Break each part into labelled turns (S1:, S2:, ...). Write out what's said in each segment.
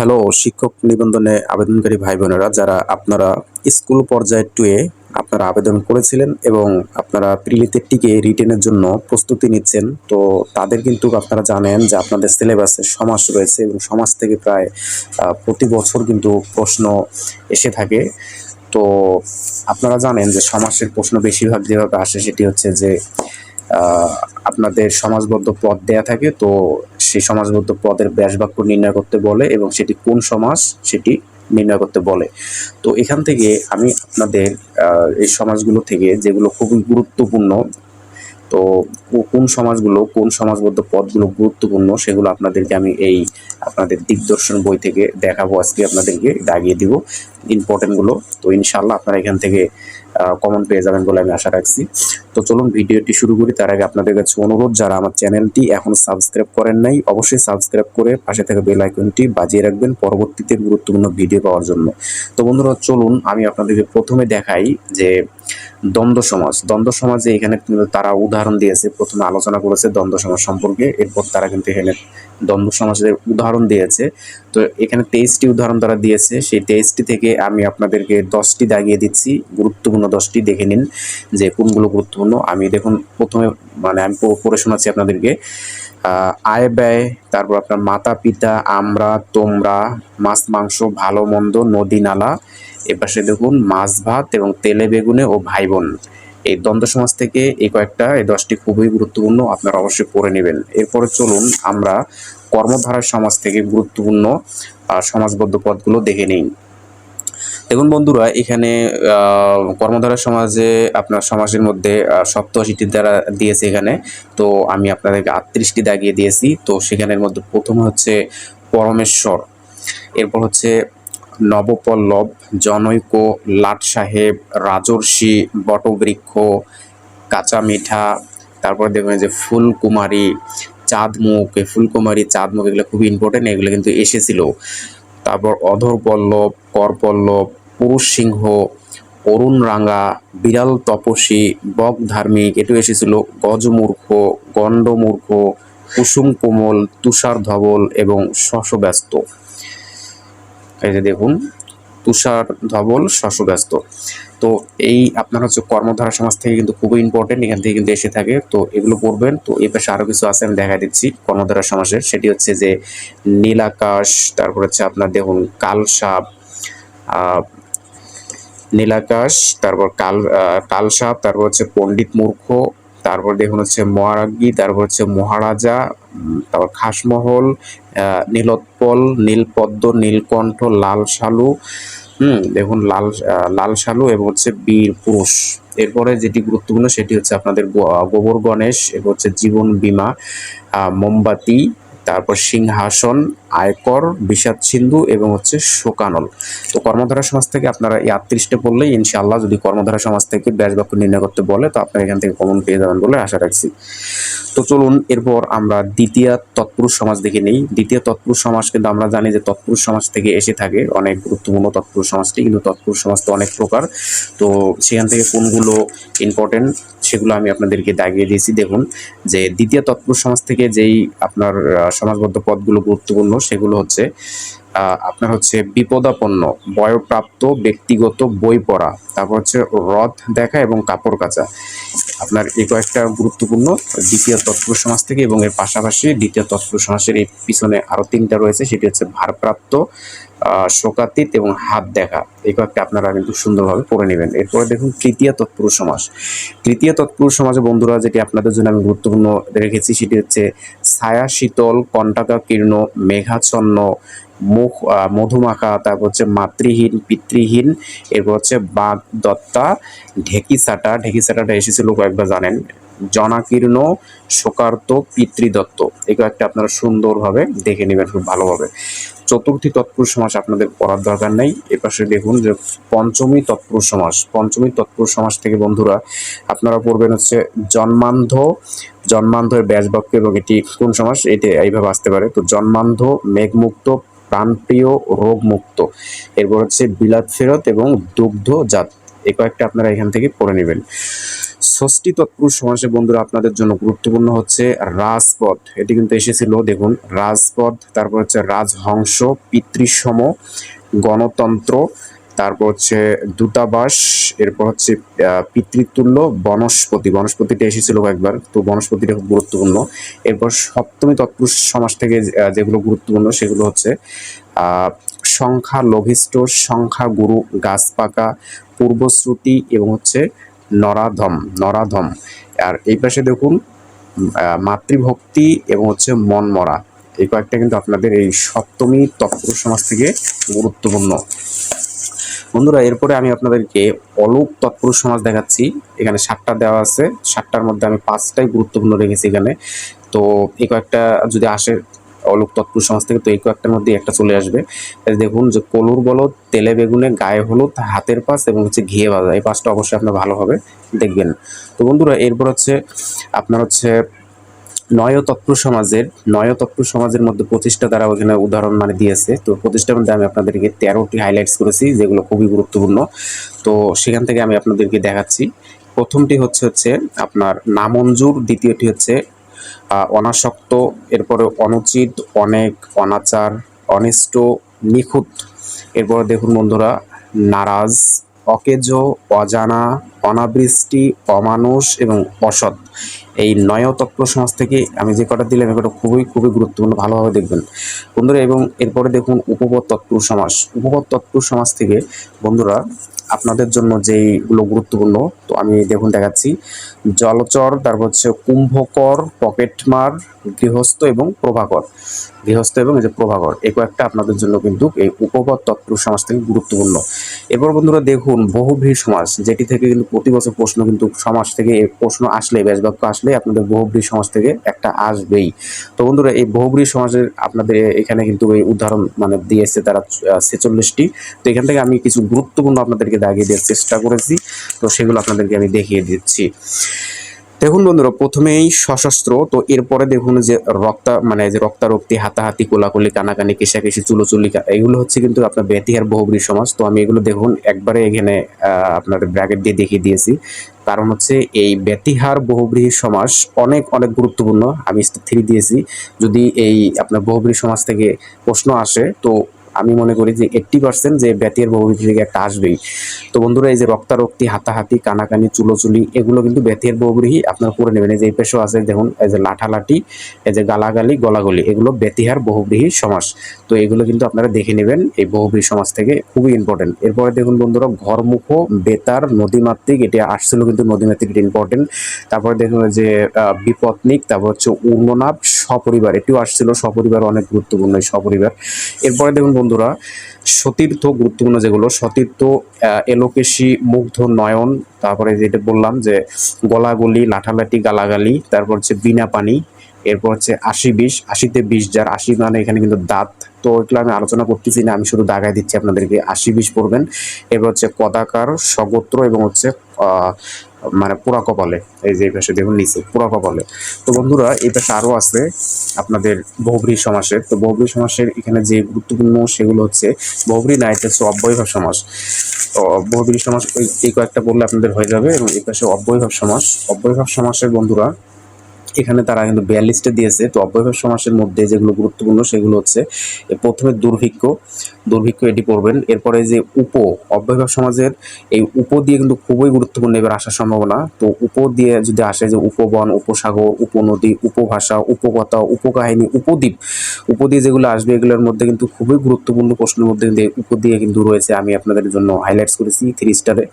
S1: Hello, শিক্ষক নিবন্ধনে আবেদনকারী ভাই বোনেরা যারা আপনারা স্কুল পর্যায়ে টুয়ে আপনারা আবেদন করেছিলেন এবং আপনারা প্রিলিতে টিকে রিটেনের জন্য প্রস্তুতি নিচ্ছেন, তো তাদের কিন্তু আপনারা জানেন যে আপনাদের সিলেবাসে সমাজ রয়েছে এবং সমাজ থেকে প্রায় প্রতি বছর কিন্তু প্রশ্ন এসে থাকে। তো আপনারা জানেন যে সমাজের প্রশ্ন বেশিরভাগ যেভাবে আসে সেটি হচ্ছে যে আপনাদের সমাজবদ্ধ পদ দেয়া থাকে, তো সেই সমাজবদ্ধ পদের ব্যাস বাক্য নির্ণয় করতে বলে এবং সেটি কোন সমাজ সেটি নির্ণয় করতে বলে। তো এখান থেকে আমি আপনাদের এই সমাজগুলো থেকে যেগুলো খুবই গুরুত্বপূর্ণ তো কোন সমাজগুলো, কোন সমাজবদ্ধ পদগুলো গুরুত্বপূর্ণ সেগুলো আপনাদেরকে আমি এই আপনাদের দিগদর্শন বই থেকে দেখাবো আজকে আপনাদেরকে, দাগিয়ে দিব। ইম্পর্টেন্টগুলো তো ইনশাল্লাহ আপনারা এখান থেকে কমন পেয়ে যাবেন বলে আমি আশা রাখছি। তো চলুন ভিডিওটি শুরু করি, তার আগে আপনাদের কাছে অনুরোধ, যারা আমার চ্যানেলটি এখন সাবস্ক্রাইব করেন নাই, অবশ্যই সাবস্ক্রাইব করে পাশে থাকা বেল আইকনটি বাজিয়ে রাখবেন পরবর্তীতে গুরুত্বপূর্ণ ভিডিও পাওয়ার জন্য। তো বন্ধুরা, চলুন আমি আপনাদেরকে প্রথমে দেখাই যে দ্বন্দ্ব সমাজ। দ্বন্দ্ব সমাজে এখানে তারা উদাহরণ দিয়েছে, প্রথমে আলোচনা করেছে দ্বন্দ্ব সমাজ সম্পর্কে, এরপর তারা কিন্তু এখানে দ্বন্দ্ব সমাজের উদাহরণ দিয়েছে। তো এখানে তেইশটি উদাহরণ তারা দিয়েছে। সেই তেইশটি থেকে আমি আপনাদেরকে দশটি দাগিয়ে দিচ্ছি। গুরুত্বপূর্ণ দশটি দেখে নিন যে কোনগুলো গুরুত্বপূর্ণ। আমি দেখুন প্রথমে মানে আমি পড়ে শোনাচ্ছি আপনাদেরকে। আয় ব্যয়, তারপর আপনার মাতা পিতা আমরা, তোমরা, মাছ, মাংস, ভালো, মন্দ, নদী, নালা। এপাশে দেখুন মাছ, ভাত এবং তেলে, বেগুনে ও ভাই বোন এই দ্বন্দ্ব সমাজ থেকে এই কয়েকটা, এই দশটি খুবই গুরুত্বপূর্ণ আপনারা অবশ্যই পড়ে নেবেন। এরপরে চলুন আমরা কর্মধারার সমাজ থেকে গুরুত্বপূর্ণ সমাজবদ্ধ পদগুলো দেখে নিই। দেখুন বন্ধুরা, এখানে কর্মধারা সমাজে আপনার সমাজের মধ্যে সপ্তআশিটি দ্বারা দিয়েছে এখানে। তো আমি আপনাদেরকে আটত্রিশটি দাগিয়ে দিয়েছি। তো সেখানের মধ্যে প্রথম হচ্ছে পরমেশ্বর, এরপর হচ্ছে নবপল্লব, জনৈক লাট সাহেব রাজর্ষি, বটবৃক্ষ কাঁচা মিঠা তারপর দেখবেন যে ফুলকুমারী, চাঁদমুখ, এই ফুলকুমারী, চাঁদমুখ এগুলো খুবই ইম্পর্টেন্ট এগুলো কিন্তু এসেছিল। তারপর অধর পল্লব করপল্লব পুরুষ সিংহ অরুণ রাঙ্গা বিড়াল তপসী বক ধার্মিক এটু এসেছিল। গজমূর্খ, গণ্ডমূর্খ, কুসুম কোমল, তুষার ধবল এবং শশব্যস্ত। এই যে দেখুন, তুষার ধবল শশব্যস্ত। তো এই আপনার হচ্ছে কর্মধারা সমাজ থেকে কিন্তু খুবই ইম্পর্টেন্ট এখান থেকে কিন্তু এসে থাকে। তো এগুলো পড়বেন, তো এ পাশে আরও কিছু আছে আমি দেখা দিচ্ছি কর্মধারা সমাজের। সেটি হচ্ছে যে নীলাকাশ, তারপর হচ্ছে আপনার দেখুন কালসাপ নীলাকাশ, তারপর কাল কালসাপ, তারপর হচ্ছে পণ্ডিত মূর্খ, তারপর দেখুন হচ্ছে মহারাজ্ঞী, তারপর হচ্ছে মহারাজা তারপর খাসমহল নীলোৎপল, নীলপদ্ম, নীলকণ্ঠ, লাল শালু, হুম, দেখুন লাল লাল শালু এবং হচ্ছে বীর পুরুষ। এরপরে যেটি গুরুত্বপূর্ণ সেটি হচ্ছে আপনাদের গোবর গণেশ এবং হচ্ছে জীবন বীমা মোমবাতি, তারপর সিংহাসন আয়কর, বিষাদ সিন্ধু এবং হচ্ছে শোকানল। তো কর্মধারা সমাজ থেকে আপনারা এই আটত্রিশটা পড়লেই ইনশাআল্লাহ যদি কর্মধারা সমাজ থেকে ব্যাস বাক্য নির্ণয় করতে বলে, তো আপনারা এখান থেকে কমন পেয়ে যাবেন বলে আশা রাখছি। তো চলুন, এরপর আমরা দ্বিতীয় তৎপুরুষ সমাজ দেখে নিই। দ্বিতীয় তৎপুরুষ সমাজ কিন্তু আমরা জানি যে তৎপুরুষ সমাজ থেকে এসে থাকে। অনেক গুরুত্বপূর্ণ তৎপুরুষ সমাজটি, কিন্তু তৎপুরুষ সমাজ তো অনেক প্রকার। তো সেখান থেকে কোনগুলো ইম্পর্টেন্ট সেগুলো আমি আপনাদেরকে দাগিয়ে দিয়েছি। দেখুন, যে দ্বিতীয় তৎপুরুষ সমাজ থেকে যেই আপনার সমাজবদ্ধ পদগুলো গুরুত্বপূর্ণ সেগুলো হচ্ছে আপনার হচ্ছে বিপদাপন্ন, বয়প্রাপ্ত, ব্যক্তিগত বই পড়া, তারপর হচ্ছে রথ দেখা এবং কাপড় কাচা। আপনার এই কয়েকটা গুরুত্বপূর্ণ দ্বিতীয় তৎপুরুষ সমাজ থেকে এবং এর পাশাপাশি দ্বিতীয় তৎপুরুষ সমাজের এই পিছনে আরও তিনটা রয়েছে। সেটি হচ্ছে ভারপ্রাপ্ত শোকাতীত এবং হাত দেখা। এই কয়েকটা আপনারা কিন্তু সুন্দরভাবে পড়ে নেবেন। এরপরে দেখুন তৃতীয় তৎপুরুষ সমাজ। তৃতীয় তৎপুরুষ সমাজে বন্ধুরা, যেটি আপনাদের জন্য আমি গুরুত্বপূর্ণ রেখেছি, সেটি হচ্ছে ছায়া, শীতল কণ্টাকা কীর্ণ মেঘাচ্ছন্ন মুখ মধুমাখা, তারপর হচ্ছে মাতৃহীন, পিতৃহীন, এরপর হচ্ছে বাঘ দত্তা, ঢেকি সাটা। ঢেকি সাটাটা এসেছিল কয়েকবার জানেন। জনাকীর্ণ, শোকার্ত, পিতৃদত্ত। এই কয়েকটা আপনারা সুন্দরভাবে দেখে নেবেন খুব ভালোভাবে। চতুর্থী তৎপুরুষ সমাস আপনাদের পড়ার দরকার নেই। এপাশে দেখুন যে পঞ্চমী তৎপুরুষ সমাস। পঞ্চমী তৎপুরুষ সমাস থেকে বন্ধুরা, আপনারা পড়বেন হচ্ছে জন্মান্ধ, জন্মান্ধের ব্যাসবাক্য এবং এটি কোন সমাস? এটি এইভাবে আসতে পারে। তো জন্মান্ধ, মেঘমুক্ত প্রাণপ্রিয় রোগমুক্ত। এরপর হচ্ছে বিলাত ফেরত এবং দুগ্ধজাত এই কয়েকটা আপনারা এখান থেকে পড়ে নেবেন। ষষ্ঠী তৎপুরুষ সমাসে বন্ধুরা আপনাদের জন্য গুরুত্বপূর্ণ হচ্ছে রাজপথ। এটি কিন্তু এসেছিল, দেখুন, রাজপথ, তারপর হচ্ছে রাজহংস, পিতৃসম, গণতন্ত্র তারপর হচ্ছে দূতাবাস, এরপর হচ্ছে পিতৃতুল্য, বনস্পতি। বনস্পতিটা এসেছিল একবার তো বনস্পতিটা খুব গুরুত্বপূর্ণ। এরপর সপ্তমী তৎপুরুষ সমাজ থেকে যেগুলো গুরুত্বপূর্ণ, সেগুলো হচ্ছে সংখ্যা লঘিষ্ঠ, সংখ্যা গুরু, গাছ পাকা, পূর্বশ্রুতি এবং হচ্ছে নরাধম নরাধম। আর এই পাশে দেখুন মাতৃভক্তি এবং হচ্ছে মনমরা এই কয়েকটা কিন্তু আপনাদের এই সপ্তমী তৎপুরুষ সমাজ থেকে গুরুত্বপূর্ণ। বন্ধুরা, এরপরে আমি আপনাদেরকে অলোক তৎপুরুষ সমাজ দেখাচ্ছি। এখানে সাতটা দেওয়া আছে। সাতটার মধ্যে আমি পাঁচটাই গুরুত্বপূর্ণ রেখেছি এখানে। তো এই কয়েকটা যদি আসে অলোক তৎপুরুষ সমাজ থেকে, তো এই কয়েকটার মধ্যে একটা চলে আসবে। দেখুন যে কলুর বলদ, তেলে বেগুনে, গায়ে হলুদ, হাতের পাশ এবং হচ্ছে ঘিয়ে ভাজা। এই পাঁচটা অবশ্যই আপনার ভালোভাবে দেখবেন। তো বন্ধুরা, এরপর হচ্ছে আপনার হচ্ছে নয় তত্ত্ব সমাজের নয় তত্ত্ব সমাজের মধ্যে প্রতিষ্ঠা দ্বারা ওখানে উদাহরণ মানে দিয়েছে। তো প্রতিষ্ঠার মধ্যে আমি আপনাদেরকে তেরোটি হাইলাইটস করেছি, যেগুলো খুবই গুরুত্বপূর্ণ। তো সেখান থেকে আমি আপনাদেরকে দেখাচ্ছি। প্রথমটি হচ্ছে হচ্ছে আপনার নামঞ্জুর, দ্বিতীয়টি হচ্ছে অনাসক্ত, এরপরে অনুচিত, অনেক, অনাচার, অনিষ্ট, নিখুঁত। এরপরে দেখুন বন্ধুরা, নারাজ অকেজ, অজানা, অনাবৃষ্টি, অমানুষ এবং অসৎ। এই নয় তত্ত্ব সমাজ থেকে আমি যে কটা দিলাম এটা খুবই খুবই গুরুত্বপূর্ণ, ভালোভাবে দেখবেন। বন্ধুরা, এবং এরপরে দেখুন উপপদ তত্ত্ব সমাস উপপদ তত্ত্ব সমাজ থেকে বন্ধুরা আপনাদের জন্য যেইগুলো গুরুত্বপূর্ণ, তো আমি দেখুন দেখাচ্ছি। জলচর, তারপর হচ্ছে কুম্ভকর পকেটমার গৃহস্থ এবং প্রভাকর। গৃহস্থ এবং এই যে প্রভাকর এই কয়েকটা আপনাদের জন্য কিন্তু এই উপপদ তত্ত্ব সমাজ থেকে গুরুত্বপূর্ণ। এরপর বন্ধুরা দেখুন, বহুব্রী সমাজ, যেটি থেকে কিন্তু প্রতি বছর প্রশ্ন কিন্তু সমাজ থেকে এই প্রশ্ন আসলে ব্যাসবাক্য আসলে আপনাদের বহুব্রী সমাজ থেকে একটা আসবেই। তো বন্ধুরা, এই বহুব্রী সমাজের আপনাদের এখানে কিন্তু এই উদাহরণ মানে দিয়েছে তারা ছেচল্লিশটি। তো এখান থেকে আমি কিছু গুরুত্বপূর্ণ আপনাদেরকে দাগিয়ে দেওয়ার চেষ্টা করেছি। তো সেগুলো আপনাদেরকে আমি দেখিয়ে দিচ্ছি। দেখুন বন্ধুরা, প্রথমেই সশস্ত্র, তো এরপরে দেখুন যে রক্তা মানে যে রক্তারক্তি, হাতাহাতি, কোলাকুলি, কানাকানি, কেশাকেশি, চুলোচুলি এগুলো হচ্ছে কিন্তু আপনার ব্যতিহার বহুব্রী সমাজ। তো আমি এগুলো দেখুন, একবারে এখানে আপনার ব্র্যাকেট দিয়ে দেখিয়ে দিয়েছি। কারণ হচ্ছে এই ব্যতিহার বহুব্রীহি সমাস অনেক অনেক গুরুত্বপূর্ণ। আমি থ্রি দিয়েছি, যদি এই আপনার বহুব্রীহি সমাজ থেকে প্রশ্ন আসে, তো আমি মনে করি যে এইট্টি পার্সেন্ট যে ব্যতিহার বহুব্রীহি থেকে একটা আসবেই। তো বন্ধুরা, এই যে রক্তারক্তি, হাতাহাতি, কানাকানি, চুলোচুলি, এগুলো কিন্তু ব্যথের বহুব্রীহি আপনার করে নেবেন। এই যে পেশো আছে, দেখুন, এই যে লাঠালাঠি, এই যে গালাগালি, গলাগলি, এগুলো ব্যতিহার বহুব্রীহি সমাস তো এগুলো কিন্তু আপনারা দেখে নেবেন, এই বহুব্রীহি সমাজ থেকে খুবই ইম্পর্টেন্ট এরপরে দেখুন বন্ধুরা, ঘরমুখ, বেতার, নদীমাতৃক, এটি আসছিল কিন্তু নদীমাতৃক এটা ইম্পর্টেন্ট তারপরে দেখুন যে বিপত্নিক, তারপর হচ্ছে উর্ণনাভ সপরিবার, এটিও আসছিল, সপরিবার অনেক গুরুত্বপূর্ণ এই সপরিবার। এরপরে দেখুন বন্ধুরা, সতীর্থ গুরুত্বপূর্ণ যেগুলো, সতীর্থ এলোকেশি, মুগ্ধ, নয়ন, তারপরে যেটা বললাম যে গলাগলি, লাঠালাঠি, গালাগালি, তারপর হচ্ছে বিনা পানি, এরপর হচ্ছে আশি বিষ আশিতে বিষ যার, আশি মানে এখানে কিন্তু দাঁত তো এগুলো আমি আলোচনা করতেছি না, আমি শুধু দাগায় দিচ্ছি আপনাদেরকে। আশি বিষ পড়বেন। এবার হচ্ছে কদাকার, সগোত্র এবং হচ্ছে মানে পোড়া কপালে, এই যে এই পাশে দেখুন নিচে পোড়া কপালে। তো বন্ধুরা, এই পাশে আরও আছে আপনাদের বহুব্রী সমাসের তো বহুব্রী সমাসের এখানে যে গুরুত্বপূর্ণ সেগুলো হচ্ছে বহুব্রী না, এটা হচ্ছে অব্যয়ভাব সমাস। বহুব্রী সমাস, এই কয়েকটা বললে আপনাদের হয়ে যাবে এবং এই পাশে অব্যয়ভাব সমাস। অব্যয়ভাব সমাসের বন্ধুরা এখানে তারা কিন্তু বিয়াল্লিশটা দিয়েছে। তো অব্যয়ভাব সমাসের মধ্যে যেগুলো গুরুত্বপূর্ণ সেগুলো হচ্ছে প্রথমে দুর্ভিক্ষ। দুর্ভিক্ষ এটি পড়বেন। এরপরে যে উপ অব্যয়ভাব সমাজের এই উপ দিয়ে কিন্তু খুবই গুরুত্বপূর্ণ এবার আসার সম্ভাবনা। তো উপ দিয়ে যদি আসে যে উপবন, উপসাগর, উপনদী, উপভাষা, উপকথা, উপকাহিনী, উপদ্বীপ, উপ দিয়ে যেগুলো আসবে এগুলোর মধ্যে কিন্তু খুবই গুরুত্বপূর্ণ প্রশ্নের মধ্যে কিন্তু এই উপ দিয়ে কিন্তু রয়েছে। আমি আপনাদের জন্য হাইলাইটস করেছি থ্রি স্টারে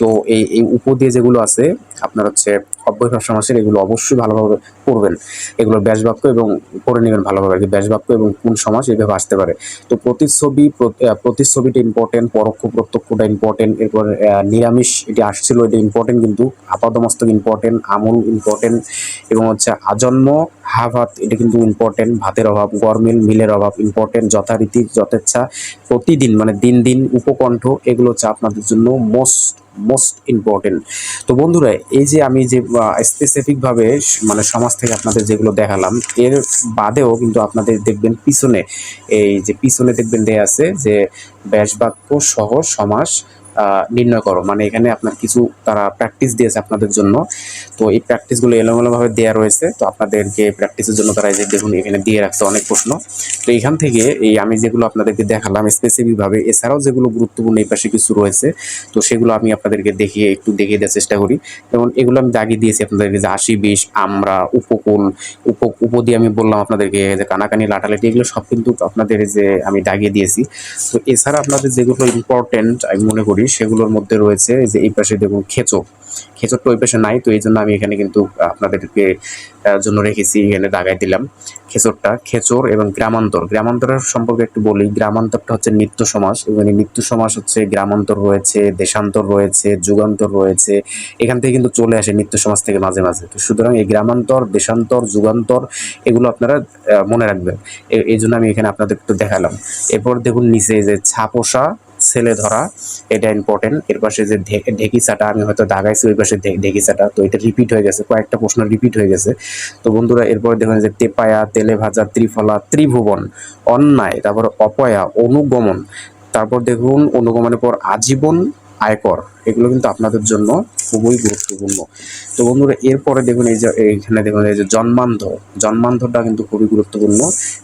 S1: তো এই এই উপ দিয়ে যেগুলো আছে, আপনার হচ্ছে অব্যয়ভাব সমাসের এগুলো অবশ্যই ভালোভাবে পড়বেন এগুলোর ব্যাসবাক্য এবং পড়ে নেবেন ভালোভাবে আর কি। ব্যাসবাক্য এবং কোন সমাস এইভাবে আসতে পারে। তো প্রতিচ্ছবি প্র- প্রতিচ্ছবিটা ইম্পর্টেন্ট পরোক্ষ প্রত্যক্ষটা ইম্পর্টেন্ট এরপর নিরামিষ এটি আসছিল, এটা ইম্পর্টেন্ট কিন্তু আপাদমস্তক ইম্পর্টেন্ট আমূল ইম্পর্টেন্ট এবং হচ্ছে আজন্ম হা ভাত এটা কিন্তু ইম্পর্টেন্ট ভাতের অভাব, গরমিল, মিলের অভাব ইম্পর্টেন্ট যথারীতি, যথেচ্ছা, প্রতিদিন মানে দিন দিন উপকণ্ঠ, এগুলো হচ্ছে আপনাদের জন্য মোস্ট মোস্ট ইম্পর্টেন্ট তো বন্ধুরা, এই যে আমি যে স্পেসিফিকভাবে মানে সমাজ থেকে আপনাদের যেগুলো দেখালাম, এর বাদেও কিন্তু আপনাদের দেখবেন পিছনে, এই যে পিছনে দেখবেন দেয়া আছে যে, ব্যাসবাক্য সহ সমাস নির্ণয় করো। মানে এখানে আপনার কিছু তারা প্র্যাকটিস দিয়েছে আপনাদের জন্য। তো এই প্র্যাকটিসগুলো এলোমেলোভাবে দেওয়া রয়েছে। তো আপনাদেরকে প্র্যাকটিসের জন্য তারা এই যে দেখুন, এখানে দিয়ে রাখছে অনেক প্রশ্ন। তো এখান থেকে এই আমি যেগুলো আপনাদেরকে দেখালাম স্পেসিফিকভাবে এছাড়াও যেগুলো গুরুত্বপূর্ণ এই পাশে কিছু রয়েছে, তো সেগুলো আমি আপনাদেরকে দেখিয়ে একটু দেখিয়ে দেওয়ার চেষ্টা করি। যেমন এগুলো আমি দাগিয়ে দিয়েছি আপনাদেরকে, যে আশি বিষ আমরা, উপকূল, উপ উপ দিয়ে আমি বললাম আপনাদেরকে, যে কানাকানি, লাটালাটি, এগুলো সব কিন্তু আপনাদের যে আমি দাগিয়ে দিয়েছি। তো এছাড়া আপনাদের যেগুলো ইম্পর্টেন্ট আমি মনে করি সেগুলোর মধ্যে রয়েছে যে এই পাশে দেখুন খেচো। খেচরটা ওই পাশে নাই, তো এই জন্য আমি এখানে কিন্তু আপনাদেরকে জন্য রেখেছি, এখানে দাগাই দিলাম খেচরটা। খেচর এবং গ্রামান্তর। গ্রামান্তরের সম্পর্কে একটু বলি। গ্রামান্তরটা হচ্ছে নিত্য এবং এই নিত্য সমাস হচ্ছে গ্রামান্তর রয়েছে, দেশান্তর রয়েছে, যুগান্তর রয়েছে। এখান থেকে কিন্তু চলে আসে নিত্য সমাজ থেকে মাঝে মাঝে। তো সুতরাং এই গ্রামান্তর, দেশান্তর, যুগান্তর, এগুলো আপনারা মনে রাখবেন। এই জন্য আমি এখানে আপনাদের একটু দেখালাম। এরপর দেখুন নিচে যে ছাপোষা ছেলে ধরা, এটা ইম্পর্টেন্ট এর পাশে যে ঢেকিচাটা আমি হয়তো দাগাইছি, ওই পাশে ঢেকিচাটা তো এটা রিপিট হয়ে গেছে, কয়েকটা প্রশ্ন রিপিট হয়ে গেছে। তো বন্ধুরা, এরপর দেখুন যে তেপায়া তেলে ভাজা ত্রিফলা, ত্রিভুবন, অন্যায়, তারপর অপয়া, অনুগমন। তারপর দেখুন, অনুগমনের পর আজীবন আয়কর। এগুলো কিন্তু আপনাদের জন্য খুবই গুরুত্বপূর্ণ। তো বন্ধুরা, এরপরে দেখুন এই যে, এইখানে দেখুন এই যে জন্মান্ধ। জন্মান্ধটা কিন্তু খুবই গুরুত্বপূর্ণ।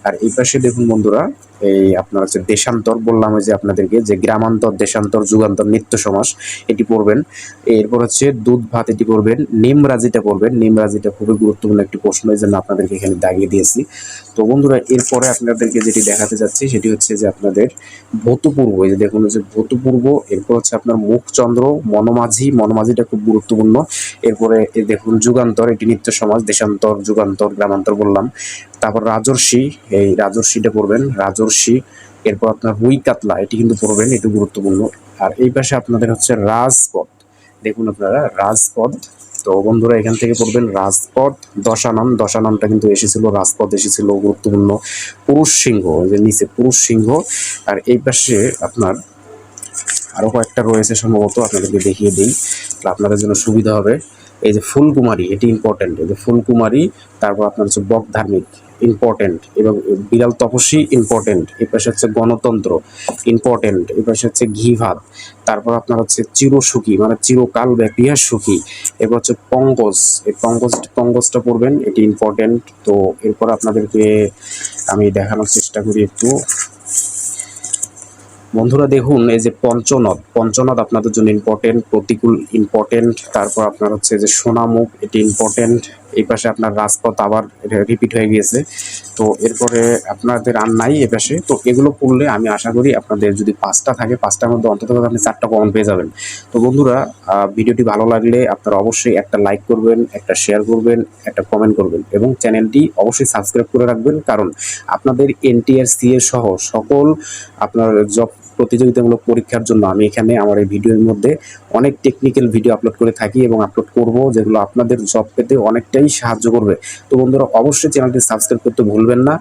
S1: আর এই পাশে দেখুন বন্ধুরা, এই আপনার হচ্ছে দেশান্তর বললাম যে আপনাদেরকে, যে গ্রামান্তর, দেশান্তর, যুগান্তর, নিত্য সমাস, এটি পড়বেন। এরপর হচ্ছে দুধ ভাত এটি পড়বেন নিমরাজিটা পড়বেন। নিমরাজিটা খুবই গুরুত্বপূর্ণ একটি প্রশ্ন, এই জন্য আপনাদেরকে এখানে দাগিয়ে দিয়েছি। তো বন্ধুরা, এরপরে আপনাদেরকে যেটি দেখাতে যাচ্ছি, সেটি হচ্ছে যে আপনাদের ভূতপূর্ব, এই যে দেখুন যে ভূতপূর্ব, এরপর হচ্ছে আপনার মুখচন্দ্র মনোমাঝি, মনোমাঝিটা খুব গুরুত্বপূর্ণ। এরপরে দেখুন, যুগান্তর, এটি নিত্য সমাজ, দেশান্তর, যুগান্তর, গ্রামান্তর বললাম। তারপর রাজর্ষি, এই রাজর্ষিটা পড়বেন, রাজর্ষি। এরপর আপনার রুই কাতলা, এটি কিন্তু পড়বেন, এটি গুরুত্বপূর্ণ। আর এই পাশে আপনাদের হচ্ছে রাজপথ। দেখুন আপনারা, রাজপথ। তো বন্ধুরা, এখান থেকে পড়বেন রাজপথ দশানাম দশানামটা কিন্তু এসেছিল, রাজপথ এসেছিল, গুরুত্বপূর্ণ। পুরুষ সিংহ নিচে পুরুষ সিংহ। আর এই পাশে আপনার আরও কয়েকটা রয়েছে সম্ভবত, আপনাদেরকে দেখিয়ে দিই। আপনাদের জন্য সুবিধা হবে। এই যে ফুলকুমারী, এটি ইম্পর্টেন্ট এই যে ফুলকুমারী, তারপর আপনার হচ্ছে বক ধার্মিক ইম্পর্টেন্ট এবং বিড়াল তপস্বী ইম্পর্টেন্ট এই পাশে হচ্ছে গণতন্ত্র ইম্পর্টেন্ট এই পাশে হচ্ছে ঘি ভাত তারপর আপনার হচ্ছে চিরসুখী মানে চিরকাল ব্যাপী আর সুখী। এরপর হচ্ছে পঙ্গজ এই পঙ্কজ পঙ্গজটা পড়বেন, এটি ইম্পর্টেন্ট তো এরপর আপনাদেরকে আমি দেখানোর চেষ্টা করি একটু। বন্ধুরা দেখুন, এই যে পঞ্চনদ পঞ্চনদ আপনাদের জন্য ইম্পর্টেন্ট প্রতিকূল ইম্পর্টেন্ট তারপর আপনার হচ্ছে যে সোনামুখ, এটি ইম্পর্টেন্ট এই পাশে আপনার রাজপথ আবার রিপিট হয়ে গিয়েছে। তো এরপরে আপনাদের আর নাই এ পাশে। তো এগুলো পড়লে আমি আশা করি আপনাদের যদি পাঁচটা থাকে, পাঁচটার মধ্যে অন্তত আপনি চারটা কমন পেয়ে যাবেন। তো বন্ধুরা ভিডিওটি ভালো লাগলে আপনারা অবশ্যই একটা লাইক করবেন, একটা শেয়ার করবেন, একটা কমেন্ট করবেন এবং চ্যানেলটি অবশ্যই সাবস্ক্রাইব করে রাখবেন। কারণ আপনাদের এনটিআর সিএ সহ সকল আপনার জব প্রতিযোগিতামূলক পরীক্ষার জন্য আমি এখানে আমার এই ভিডিওর মধ্যে অনেক টেকনিক্যাল ভিডিও আপলোড করে থাকি এবং আপলোড করব, যেগুলো আপনাদের জব পেতে অনেকটাই সাহায্য করবে। তো বন্ধুরা, অবশ্যই চ্যানেলটি সাবস্ক্রাইব করতে ভুলবেন না।